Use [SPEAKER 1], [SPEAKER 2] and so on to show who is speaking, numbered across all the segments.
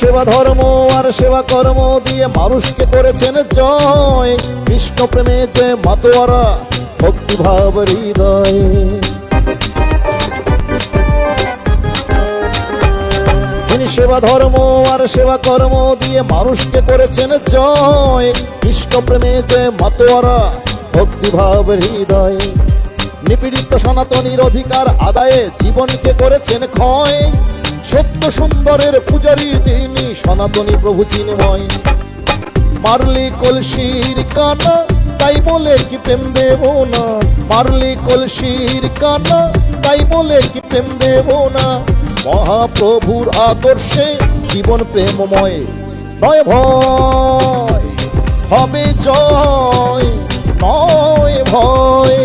[SPEAKER 1] সেবা ধর্ম আর সেবা কর্ম দিয়ে মানুষকে করেছেন জয়। কৃষ্ণ প্রেমে যে মাতোয়ারা, ভক্তিভাব হৃদয়ে। যিনি সেবা ধর্ম আর সেবা কর্ম দিয়ে মানুষকে করেছেন জয়, কৃষ্ণ প্রেমে যে মাতোয়ারা, ভক্তিভাব হৃদয়। নিপীড়িত সনাতনীর অধিকার আদায়ে জীবনকে করেছেন ক্ষয়। সত্য সুন্দরের পূজারী তিনি, সনাতনী প্রভু চিন্ময়। মারলি কলসির কানা, তাই বলে কি প্রেম দেব না? মারলি কলসির কানা, তাই বলে কি প্রেম দেব না? মহাপ্রভুর আদর্শে জীবন প্রেমময়। নয় ভয়, হবে জয়, নয় ভয়,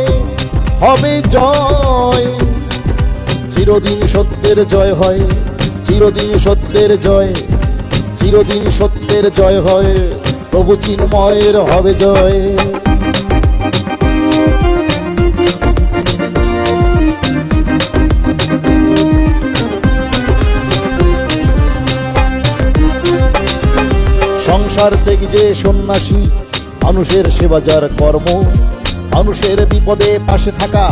[SPEAKER 1] হবে জয়। চিরদিন সত্যের জয় হয়, চিরদিন সত্যের জয়, চিরদিন সত্যের জয় হয়, প্রভু চিন্ময়ের হবে জয়। সংসার থেকে যে সন্ন্যাসী, মানুষের সেবা যার কর্ম, মানুষের বিপদে পাশে থাকা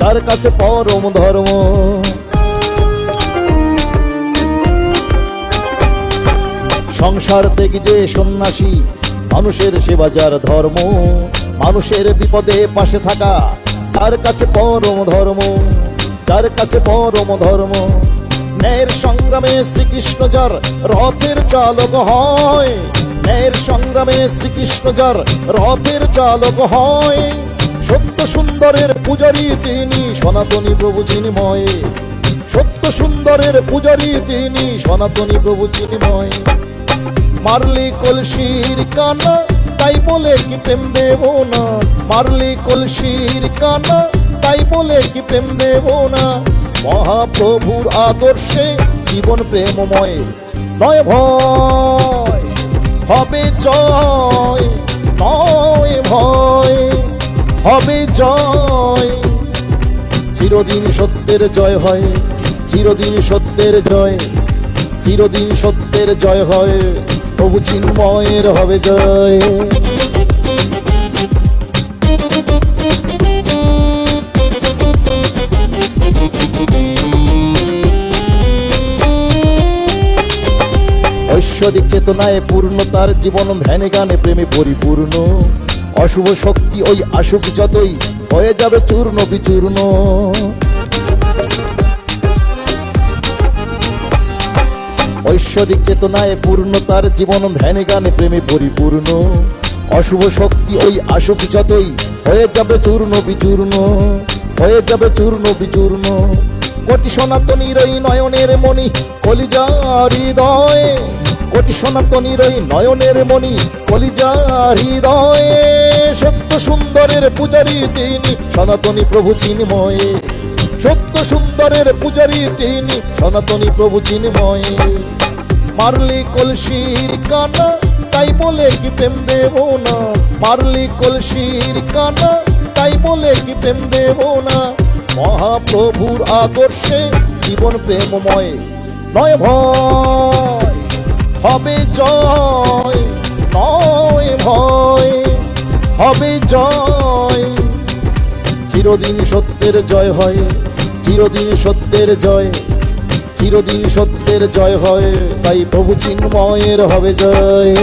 [SPEAKER 1] তার কাছে পরম ধর্ম। সংসার থেকে যে সন্ন্যাসী, মানুষের সেবা যার ধর্ম, মানুষের বিপদে পাশে থাকা যার কাছে পরম ধর্ম, যার কাছে পরম ধর্ম। ন্যায়ের সংগ্রামে শ্রীকৃষ্ণ যার রথের চালক হয়, ন্যায়ের সংগ্রামে শ্রীকৃষ্ণ যার রথের চালক হয়। সত্য সুন্দরের পূজারী তিনি সনাতনী প্রভু চিন্ময়। সত্য সুন্দরের পূজারী তিনি সনাতনী প্রভু চিন্ময়। মারলি কলসির কানা, তাই বলে কি প্রেম দেব না? মারলি কলসির কানা, তাই বলে কি প্রেম দেব না? মহাপ্রভুর আদর্শে জীবন প্রেমময়, নয় ভয়, হবে জয়, নয় ভয়, হবে জয়। চিরদিন সত্যের জয় হয়, চিরদিন সত্যের জয়, চিরদিন সত্যের জয় হয়। প্রভু চিন্ময়ের হবে জয়। ঐশ্বরিক চেতনায় পূর্ণ তার জীবন, ধ্যানে গানে প্রেমে পরিপূর্ণ। অশুভ শক্তি ওই আসুক যতই, হয়ে যাবে চূর্ণ বিচূর্ণ। ঐশ্বরিক চেতনায় পূর্ণ, তার জীবন ধ্যানে গানে প্রেমে পরিপূর্ণ। অশুভ শক্তি ওই আসুক যতই, হয়ে যাবে চূর্ণ বিচূর্ণ, হয়ে যাবে চূর্ণ বিচূর্ণ। কোটি সনাতনীর ওই নয়নের মণি কলিজা হৃদয়। কোটি সনাতনীর ওই নয়নের মণি কলিজা হৃদয়ে। সত্য সুন্দরের পূজারী তিনি, সনাতনী প্রভু চিন্ময়ে। সত্য সুন্দরের পূজারী তিনি, সনাতনী প্রভু চিন্ময়। মারলি কলসির কানা, তাই বলে কি প্রেম দেব না? মারলি কলসির কানা, তাই বলে কি প্রেম দেব না? মহাপ্রভুর আদর্শে জীবন প্রেমময়। নয় ভয়, হবে জয়, নয় ভয়, হবে জয়। চিরদিন সত্যের জয় হয়। চিরদিন সত্যের জয় চিরদিন সত্যের জয় হয় তাই প্রভু চিন্ময়ের হবে জয়।